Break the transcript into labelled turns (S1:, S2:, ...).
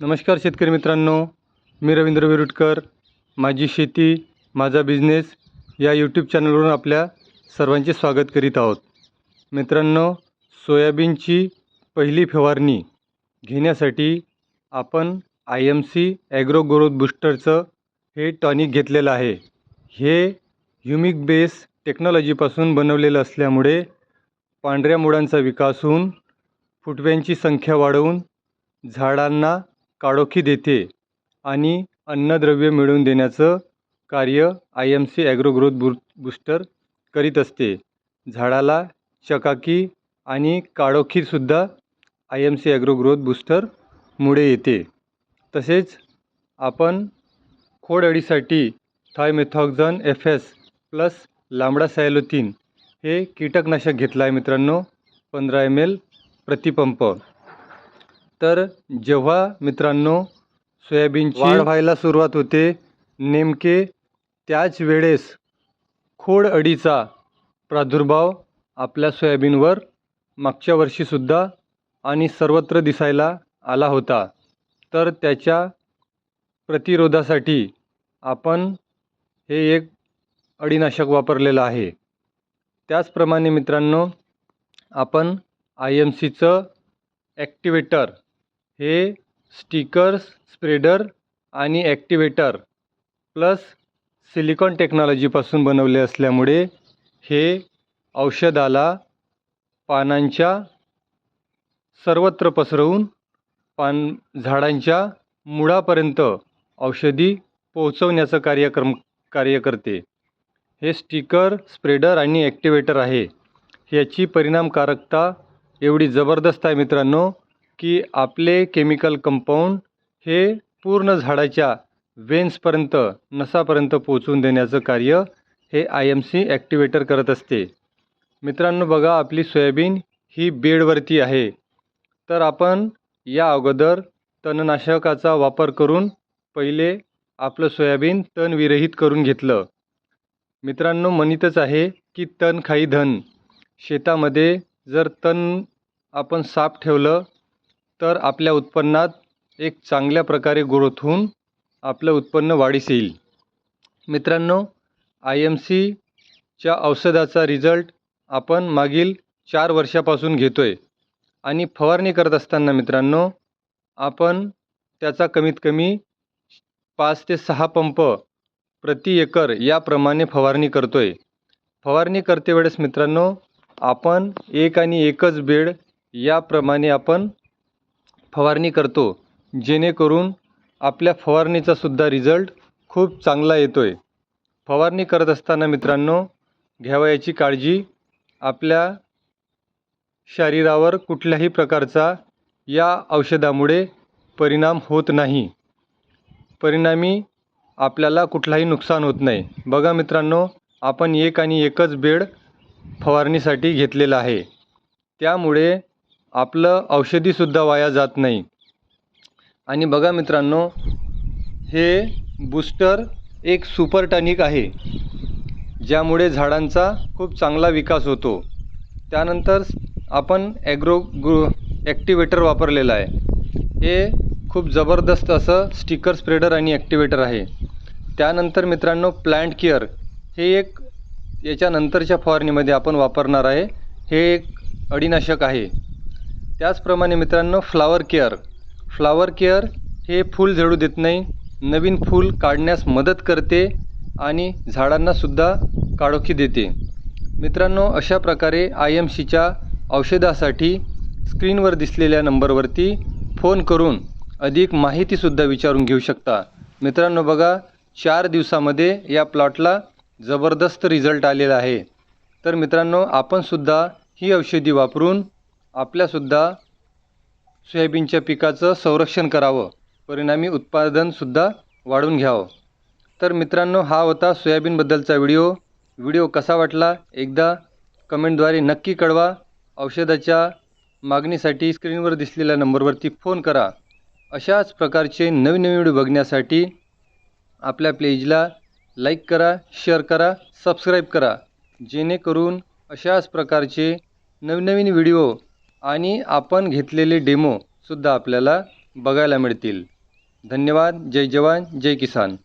S1: नमस्कार शेतकरी मित्रांनो मी रवींद्र विरुटकर. माझी शेती माझा बिझनेस या यूट्यूब चॅनलवरून आपल्या सर्वांचे स्वागत करीत आहोत. मित्रांनो सोयाबीनची पहिली फवारणी घेण्यासाठी आपण I M C agro growth बुस्टरचं हे टॉनिक घेतलेलं आहे. हे ह्युमिक बेस टेक्नॉलॉजीपासून बनवलेलं असल्यामुळे पांढऱ्या मुळांचा विकास होऊन फुटव्यांची संख्या वाढवून झाडांना काळोखी देते आणि अन्नद्रव्य मिळवून देण्याचं कार्य I M C agro growth बु बूस्टर करीत असते. झाडाला चकाकी आणि काळोखीसुद्धा I M C agro growth बूस्टरमुळे येते. तसेच आपण खोडअळीसाठी thiamethoxam F S plus lambda cyhalothrin हे कीटकनाशक घेतलं आहे मित्रांनो पंधरा एम एल प्रतिपंप. तर जेव्हा मित्रांनो सोयाबीनची वाढ व्हायला सुरुवात होते नेमके त्याच वेळेस खोड अळीचा प्रादुर्भाव आपल्या सोयाबीनवर मागच्या वर्षीसुद्धा आणि सर्वत्र दिसायला आला होता. तर त्याच्या प्रतिरोधासाठी आपण हे एक अळीनाशक वापरलेलं आहे. त्याचप्रमाणे मित्रांनो आपण आय एम सीचं ॲक्टिवेटर हे स्टिकर्स स्प्रेडर आणि ॲक्टिवेटर प्लस सिलिकॉन टेक्नॉलॉजीपासून बनवले असल्यामुळे हे औषधाला पानांच्या सर्वत्र पसरवून पान झाडांच्या मुळापर्यंत औषधी पोहोचवण्याचं कार्यक्रम कार्य करते हे स्टिकर स्प्रेडर आणि ॲक्टिवेटर आहे. ह्याची परिणामकारकता एवढी जबरदस्त आहे मित्रांनो. की आपले केमिकल कंपाऊंड हे पूर्ण झाडाच्या वेन्सपर्यंत नसापर्यंत पोचून देण्याचं कार्य हे आय एम सी ॲक्टिवेटर करत असते. मित्रांनो बघा आपली सोयाबीन ही बेडवरती आहे. तर आपण या अगोदर तणनाशकाचा वापर करून पहिले आपलं सोयाबीन तणविरहित करून घेतलं. मित्रांनो म्हणतच आहे की तण खाई धन. शेतामध्ये जर तण आपण साफ ठेवलं तर आपल्या उत्पन्नात एक चांगल्या प्रकारे ग्रोथ होऊन आपलं उत्पन्न वाढीस येईल. मित्रांनो आय एम सीच्या औषधाचा रिझल्ट आपण मागील चार वर्षापासून घेतो आहे आणि फवारणी करत असताना मित्रांनो आपण त्याचा कमीत कमी पाच ते सहा पंप प्रति एकर याप्रमाणे फवारणी करतो आहे फवारणी करते वेळेस मित्रांनो आपण एक आणि एकच बेड याप्रमाणे आपण फवारणी करतो जेणेकरून आपल्या फवारणीचासुद्धा रिझल्ट खूप चांगला येतो आहे फवारणी करत असताना मित्रांनो घ्यावयाची काळजी आपल्या शरीरावर कुठल्याही प्रकारचा या औषधामुळे परिणाम होत नाही. परिणामी आपल्याला कुठलाही नुकसान होत नाही. बघा मित्रांनो आपण एक आणि एकच बेड फवारणीसाठी घेतलेला आहे. त्यामुळे आपलं औषधीसुद्धा वाया जात नाही. आणि बघा मित्रांनो हे बूस्टर एक सुपर टॉनिक आहे ज्यामुळे झाडांचा खूप चांगला विकास होतो. त्यानंतर आपण ॲग्रो ग्रो ॲक्टिवेटर वापरलेलं आहे. हे खूप जबरदस्त असं स्टिकर स्प्रेडर आणि ॲक्टिवेटर आहे. त्यानंतर मित्रांनो प्लांट केअर हे एक याच्यानंतरच्या फवारणीमध्ये आपण वापरणार आहे. हे एक अळीनाशक आहे. त्याचप्रमाणे मित्रांनो फ्लावर केअर फ्लावर केअर हे फूल झडू देत नाही. नवीन फूल काढण्यास मदत करते आणि झाडांनासुद्धा काळोखी देते. मित्रांनो अशा प्रकारे आय एम सीच्या औषधासाठी स्क्रीनवर दिसलेल्या नंबरवरती फोन करून अधिक माहितीसुद्धा विचारून घेऊ शकता. मित्रांनो बघा चार दिवसामध्ये या प्लॉटला जबरदस्त रिझल्ट आलेला आहे. तर मित्रांनो आपणसुद्धा ही औषधी वापरून आपल्यासुद्धा सोयाबीनच्या पिकाचं संरक्षण करावं. परिणामी उत्पादनसुद्धा वाढवून घ्यावं. तर मित्रांनो हा होता सोयाबीनबद्दलचा व्हिडिओ. व्हिडिओ कसा वाटला एकदा कमेंटद्वारे नक्की कळवा. औषधाच्या मागणीसाठी स्क्रीनवर दिसलेल्या नंबरवरती फोन करा. अशाच प्रकारचे नवीन नवीन व्हिडिओ बघण्यासाठी आपल्या पेजला लाईक करा शेअर करा सबस्क्राईब करा. जेणेकरून अशाच प्रकारचे नवनवीन व्हिडिओ आणि आपण घेतलेले डेमोसुद्धा आपल्याला बघायला मिळतील. धन्यवाद. जय जवान. जय किसान.